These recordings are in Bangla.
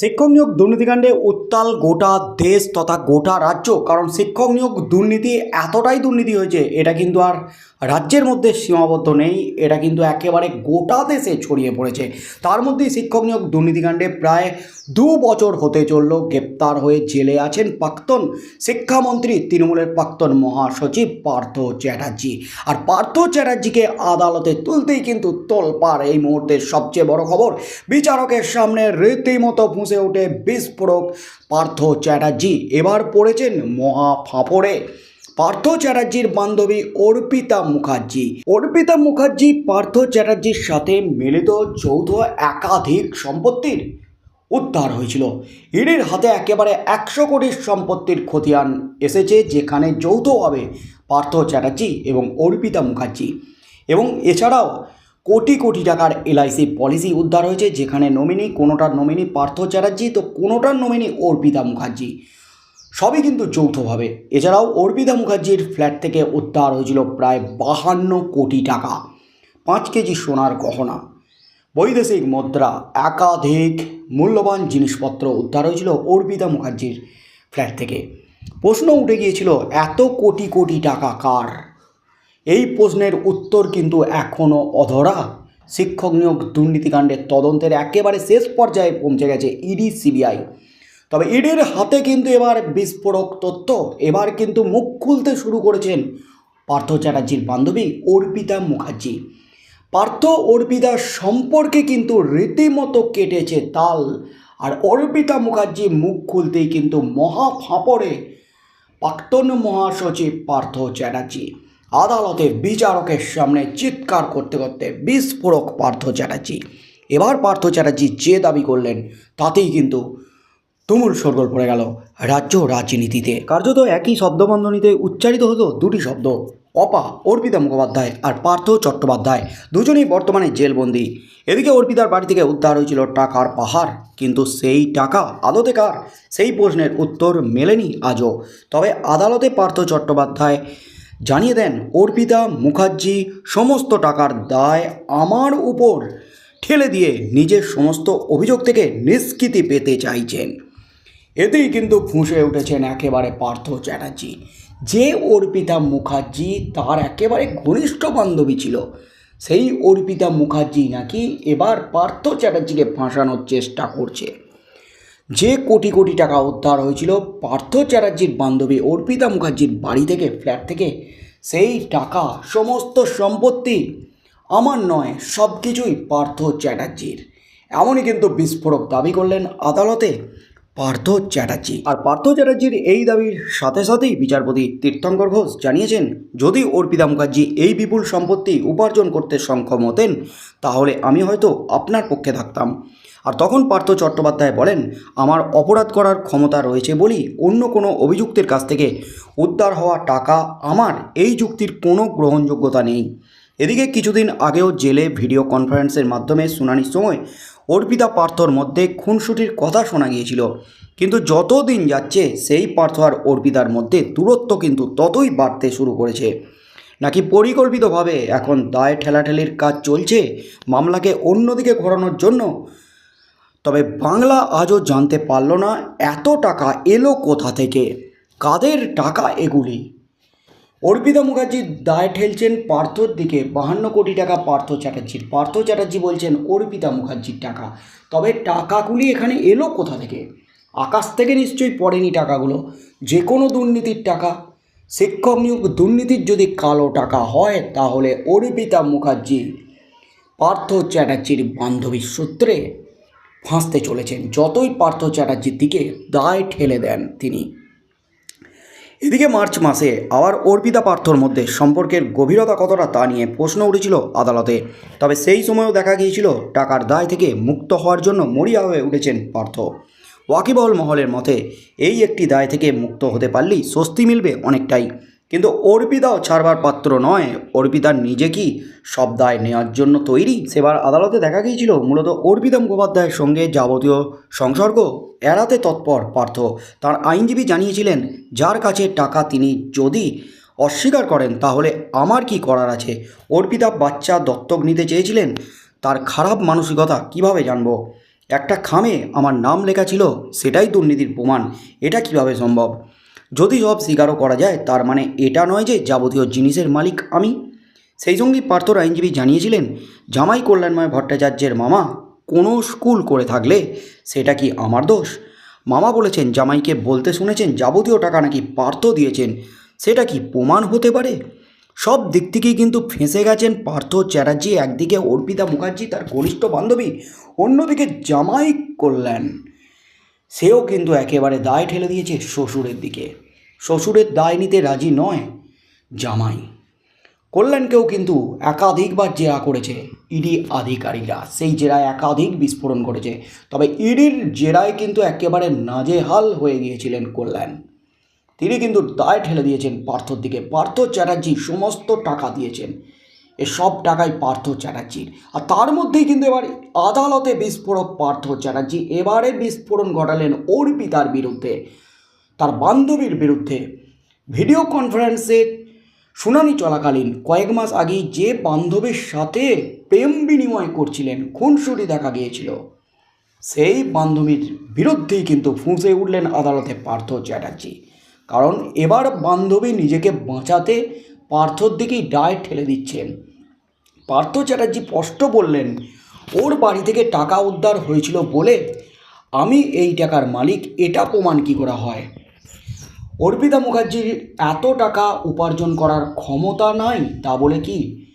শিক্ষক নিয়োগ দুর্নীতিকাণ্ডে উত্তাল গোটা দেশ তথা গোটা রাজ্য। কারণ শিক্ষক নিয়োগ দুর্নীতি এতটাই দুর্নীতি হয়েছে, এটা কিন্তু আর রাজ্যের মধ্যে সীমাবদ্ধ নেই, এটা কিন্তু একেবারে গোটা দেশে ছড়িয়ে পড়েছে। তার মধ্যেই শিক্ষক নিয়োগ দুর্নীতিকাণ্ডে প্রায় দু বছর হতে চলল, গ্রেপ্তার হয়ে জেলে আছেন প্রাক্তন শিক্ষামন্ত্রী তৃণমূলের প্রাক্তন মহাসচিব পার্থ চ্যাটার্জি। আর পার্থ চ্যাটার্জিকে আদালতে তুলতেই কিন্তু তোলপাড় এই মুহূর্তের সবচেয়ে বড় খবর, বিচারকের সামনে রীতিমতো ফুঁসে ওঠে বিস্ফোরক পার্থ চ্যাটার্জি। এবার পড়েছেন মহা ফাঁপড়ে। পার্থ চ্যাটার্জির বান্ধবী অর্পিতা মুখার্জি। অর্পিতা মুখার্জি, পার্থ চ্যাটার্জির সাথে মিলিত যৌথ একাধিক সম্পত্তির উদ্ধার হয়েছিল। ইডির হাতে একেবারে একশো কোটির সম্পত্তির খতিয়ান এসেছে, যেখানে যৌথভাবে পার্থ চ্যাটার্জি এবং অর্পিতা মুখার্জি। এবং এছাড়াও কোটি কোটি টাকার এলআইসি পলিসি উদ্ধার হয়েছে, যেখানে নমিনি, কোনোটার নমিনি পার্থ চ্যাটার্জি, তো কোনোটার নমিনি অর্পিতা মুখার্জি। সবই কিন্তু যৌথভাবে। এছাড়াও অর্পিতা মুখার্জির ফ্ল্যাট থেকে উদ্ধার হয়েছিল প্রায় বাহান্ন কোটি টাকা, পাঁচ কেজি সোনার গহনা। বৈদেশিক মুদ্রা, একাধিক মূল্যবান জিনিসপত্র উদ্ধার হয়েছিল অর্পিতা মুখার্জির ফ্ল্যাট থেকে। প্রশ্ন উঠে গিয়েছিল, এত কোটি কোটি টাকা কার? এই প্রশ্নের উত্তর কিন্তু এখনও অধরা। শিক্ষক নিয়োগ দুর্নীতিকাণ্ডের তদন্তের একেবারে শেষ পর্যায়ে পৌঁছে গেছে ইডি, সিবিআই। তবে ইডির হাতে কিন্তু এবার বিস্ফোরক তথ্য। এবার কিন্তু মুখ খুলতে শুরু করেছেন পার্থ চ্যাটার্জির বান্ধবী অর্পিতা মুখার্জি। পার্থ অর্পিতার সম্পর্কে কিন্তু রীতিমতো কেটেছে তাল। আর অর্পিতা মুখার্জি মুখ খুলতেই কিন্তু মহা ফাঁপড়ে প্রাক্তন মহাসচিব পার্থ চ্যাটার্জি। আদালতে বিচারকের সামনে চিৎকার করতে করতে বিস্ফোরক পার্থ চ্যাটার্জি। এবার পার্থ চ্যাটার্জি যে দাবি করলেন, তাতেই কিন্তু তুমুল সরগোল পড়ে গেল রাজ্য রাজনীতিতে। কার্যত একই শব্দবন্ধনীতে উচ্চারিত হতো দুটি শব্দ, অপা, অর্পিতা মুখোপাধ্যায় আর পার্থ চট্টোপাধ্যায়। দুজনেই বর্তমানে জেলবন্দি। এদিকে অর্পিতার বাড়ি থেকে উদ্ধার হয়েছিল টাকার পাহাড়, কিন্তু সেই টাকা আদতে কার? সেই প্রশ্নের উত্তর মেলেনি আজও। তবে আদালতে পার্থ চট্টোপাধ্যায় জানিয়ে দেন, অর্পিতা মুখার্জি সমস্ত টাকার দায় আমার উপর। ঠেলে দিয়ে নিজের সমস্ত অভিযোগ থেকে নিষ্কৃতি পেতে চাইছেন। এতেই কিন্তু ফুঁসে উঠেছেন একেবারে পার্থ চ্যাটার্জি। যে অর্পিতা মুখার্জি তার একেবারে ঘনিষ্ঠ বান্ধবী ছিল, সেই অর্পিতা মুখার্জি নাকি এবার পার্থ চ্যাটার্জিকে ফাঁসানোর চেষ্টা করছে। যে কোটি কোটি টাকা উদ্ধার হয়েছিল পার্থ চ্যাটার্জির বান্ধবী অর্পিতা মুখার্জির বাড়ি থেকে, ফ্ল্যাট থেকে, সেই টাকা, সমস্ত সম্পত্তি আমার নয় সব কিছুই পার্থ চ্যাটার্জির। এমনই কিন্তু বিস্ফোরক দাবি করলেন আদালতে পার্থ চ্যাটার্জি। আর পার্থ চ্যাটার্জির এই দাবির সাথে সাথেই বিচারপতি তীর্থঙ্কর ঘোষ জানিয়েছেন, যদি অর্পিতা মুখার্জি এই বিপুল সম্পত্তি উপার্জন করতে সক্ষম হতেন, তাহলে আমি হয়তো আপনার পক্ষে থাকতাম। আর তখন পার্থ চট্টোপাধ্যায় বলেন, আমার অপরাধ করার ক্ষমতা রয়েছে বলি অন্য কোনো অভিযুক্তের কাছ থেকে। উদ্ধার হওয়া টাকা আমার, এই যুক্তির কোনো গ্রহণযোগ্যতা নেই। এদিকে কিছুদিন আগেও জেলে ভিডিও কনফারেন্সের মাধ্যমে শুনানির সময় অর্পিতা পার্থর মধ্যে খুনসুটির কথা শোনা গিয়েছিল। কিন্তু যত দিন যাচ্ছে, সেই পার্থ আর অর্পিতার মধ্যে দূরত্ব কিন্তু ততই বাড়তে শুরু করেছে। নাকি পরিকল্পিতভাবে এখন দায় ঠেলাঠেলির কাজ চলছে? মামলাকে অন্যদিকে ঘোরানোর জন্য তবে বাংলা আজও জানতে পারল না এত টাকা এলো কোথা থেকে, কাদের টাকা এগুলি? অর্পিতা মুখার্জি দায় ঠেলছেন পার্থর দিকে, বাহান্ন কোটি টাকা পার্থ চ্যাটার্জির। পার্থ চ্যাটার্জি বলছেন, অর্পিতা মুখার্জির টাকা, তবে টাকাগুলি এখানে এলো কোথা থেকে? আকাশ থেকে নিশ্চয়ই পড়েনি টাকাগুলো, যে কোনো দুর্নীতির টাকা। শিক্ষক নিয়োগ দুর্নীতির যদি কালো টাকা হয়, তাহলে অর্পিতা মুখার্জি পার্থ চ্যাটার্জির বান্ধবীর সূত্রে ফাঁসতে চলেছেন। যতই পার্থ চ্যাটার্জির দিকে দায় ঠেলে দেন তিনি। এদিকে মার্চ মাসে আবার অর্পিতা পার্থর মধ্যে সম্পর্কের গভীরতা কতটা তা নিয়ে প্রশ্ন উঠেছিল আদালতে। তবে সেই সময়ও দেখা গিয়েছিল, টাকার দায় থেকে মুক্ত হওয়ার জন্য মরিয়া হয়ে উঠেছেন পার্থ। ওয়াকিবহল মহলের মতে, এই একটি দায় থেকে মুক্ত হতে পারলেই স্বস্তি মিলবে অনেকটাই। কিন্তু অর্পিতাও ছাড়বার পাত্র নয়। অর্পিতার নিজে কি সব দায় নেওয়ার জন্য তৈরি? সেবার আদালতে দেখা গিয়েছিল, মূলত অর্পিতা মুখোপাধ্যায়ের সঙ্গে যাবতীয় সংসর্গ এড়াতে তৎপর পার্থ। তার আইনজীবী জানিয়েছিলেন, যার কাছে টাকা তিনি যদি অস্বীকার করেন, তাহলে আমার কি করার আছে? অর্পিতা বাচ্চা দত্তক নিতে চেয়েছিলেন, তার খারাপ মানসিকতা কীভাবে জানব? একটা খামে আমার নাম লেখা ছিল, সেটাই দুর্নীতির প্রমাণ। এটা কীভাবে সম্ভব? যদি সব স্বীকারও করা যায়, তার মানে এটা নয় যে যাবতীয় জিনিসের মালিক আমি। সেই সঙ্গে পার্থর আইনজীবী জানিয়েছিলেন, জামাই কল্যাণময় ভট্টাচার্যের মামা কোনো স্কুল করে থাকলে সেটা কি আমার দোষ? মামা বলেছেন, জামাইকে বলতে শুনেছেন, যাবতীয় টাকা নাকি পার্থ দিয়েছেন, সেটা কি প্রমাণ হতে পারে? সব দিক থেকেই কিন্তু ফেঁসে গেছেন পার্থ চ্যাটার্জি, একদিকে অর্পিতা মুখার্জি, তার ঘনিষ্ঠ বান্ধবী, অন্যদিকে জামাই কল্যাণ। সেও কিন্তু একেবারে দায় ঠেলে দিয়েছে শ্বশুরের দিকে। শ্বশুরের দায় নিতে রাজি নয়? জামাই। কল্যাণকেও কিন্তু একাধিকবার জেরা করেছে ইডি আধিকারিকরা। সেই জেরায় একাধিক বিস্ফোরণ ঘটেছে। তবে ইডির জেরায় কিন্তু একেবারে নাজেহাল হয়ে গিয়েছিলেন কল্যাণ। তিনি কিন্তু দায় ঠেলে দিয়েছেন পার্থর দিকে। পার্থ চ্যাটার্জি সমস্ত টাকা দিয়েছেন। এ সব টাকাই পার্থ চ্যাটার্জির। আর তার মধ্যেই কিন্তু এবার আদালতে বিস্ফোরক পার্থ চ্যাটার্জি। এবারে বিস্ফোরণ ঘটালেন অর্পিতার বিরুদ্ধে। তার বান্ধবীর বিরুদ্ধে ভিডিও কনফারেন্সে শুনানি চলাকালীন কয়েক মাস আগেই যে বান্ধবীর সাথে প্রেম বিনিময় করছিলেন, খুনসুটি দেখা গিয়েছিল। সেই বান্ধবীর বিরুদ্ধেই কিন্তু ফুঁসে উঠলেন আদালতে পার্থ চ্যাটার্জি। কারণ এবার বান্ধবী নিজেকে বাঁচাতে পার্থর দিকেই দায় ঠেলে দিচ্ছেন। পার্থ চ্যাটার্জি স্পষ্ট বললেন, ওর বাড়ি থেকে টাকা উদ্ধার হয়েছিল বলে আমি এই টাকার মালিক, এটা প্রমাণ কী করা হয়? অর্পিতা মুখার্জির এত টাকা উপার্জন করার ক্ষমতা নাই, তা বলে কি?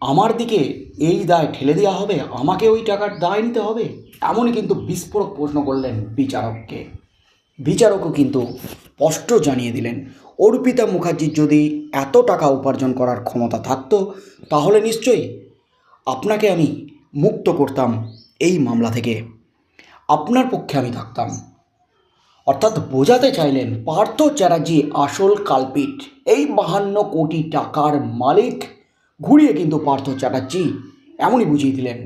আমার দিকে এই দায় ঠেলে দেওয়া হবে? আমাকে ওই টাকার দায় নিতে হবে? এমনই কিন্তু বিস্ফোরক প্রশ্ন করলেন বিচারককে। বিচারকও কিন্তু স্পষ্ট জানিয়ে দিলেন, অর্পিতা মুখার্জির যদি এত টাকা উপার্জন করার ক্ষমতা থাকতো, তাহলে নিশ্চয়ই আপনাকে আমি মুক্ত করতাম এই মামলা থেকে। আপনার পক্ষে আমি থাকতাম। অর্থাৎ বোঝাতে চাইলেন পার্থ চ্যাটার্জি আসল কালপিট। এই বাহান্ন কোটি টাকার মালিক। ঘুরিয়ে কিন্তু পার্থ চ্যাটার্জি এমনই বুঝিয়ে দিলেন,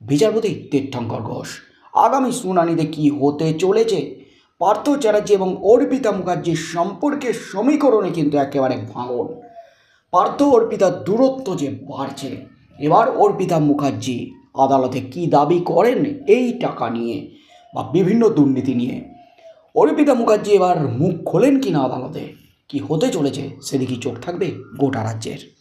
বিচারপতি তীর্থঙ্কর ঘোষ, আগামী শুনানিতে কি হতে চলেছে? পার্থ চ্যাটার্জি এবং অর্পিতা মুখার্জির সম্পর্কের সমীকরণে কিন্তু একেবারে ভাঙন। পার্থ অর্পিতার দূরত্ব যে বাড়ছে, এবার অর্পিতা মুখার্জি আদালতে কি দাবি করেন এই টাকা নিয়ে বা বিভিন্ন দুর্নীতি নিয়ে? অর্পিতা মুখার্জি এবার মুখ খোলেন কি না আদালতে? কি হতে চলেছে? সেদিকে চোখ থাকবে গোটা রাজ্যের।